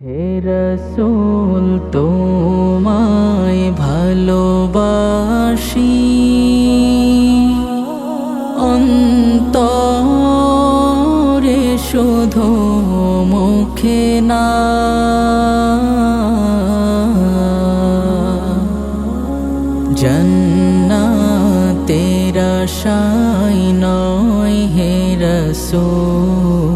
হে রসুল তোমায় ভালোবাসি। অন্তরে শুধু মুখে না। জন্না তেরা শাই নয় হে রসুল।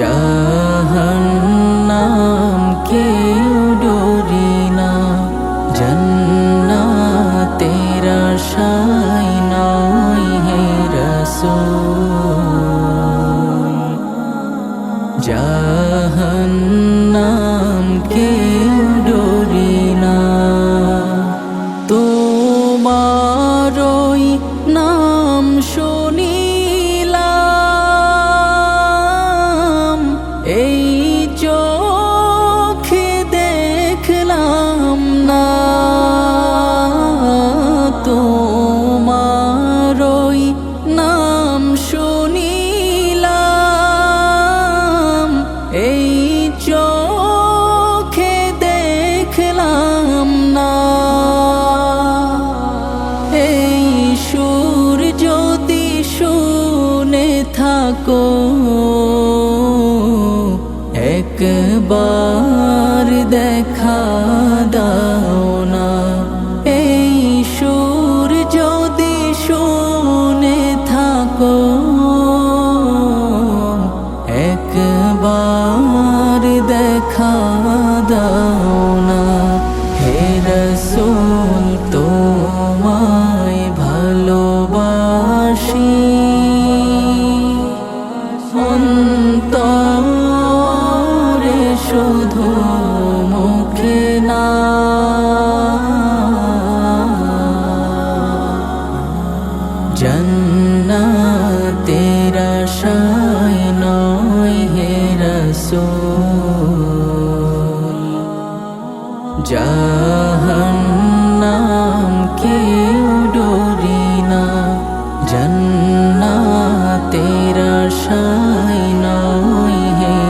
জাহান্নাম একবার দেখা জন্না তেরা শাই নয় হে রসুল। জাহান্নাম কেউ ডরি না। জন্না তেরা শাই নয় হে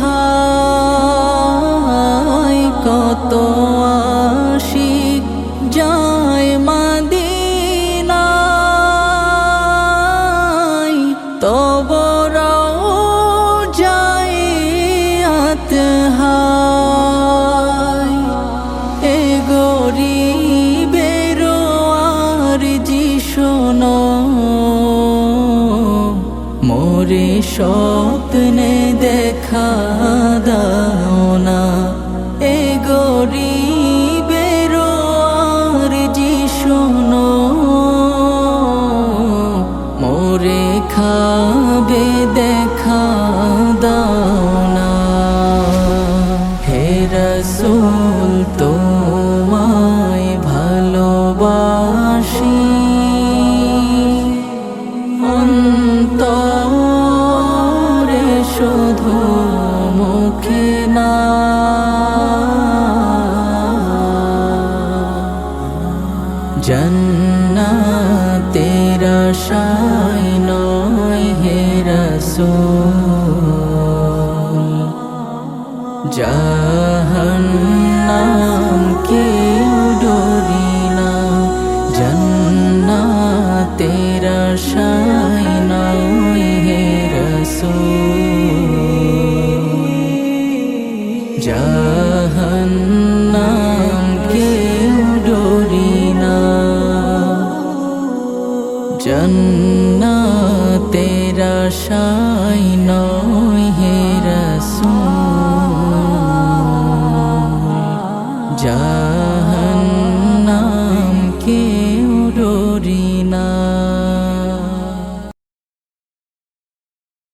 হায়, কত আশিক যায় মাদিনায়, তব যায় হায় এ গরিবের আর জি শোনো, মোরে সব দেখা দাও না এ আর জি শোনো, মোরে খাবে দেখা দাও হে রসুল, তোমায় ভালোবাসি। শুধু শাই নয় হে রসূল।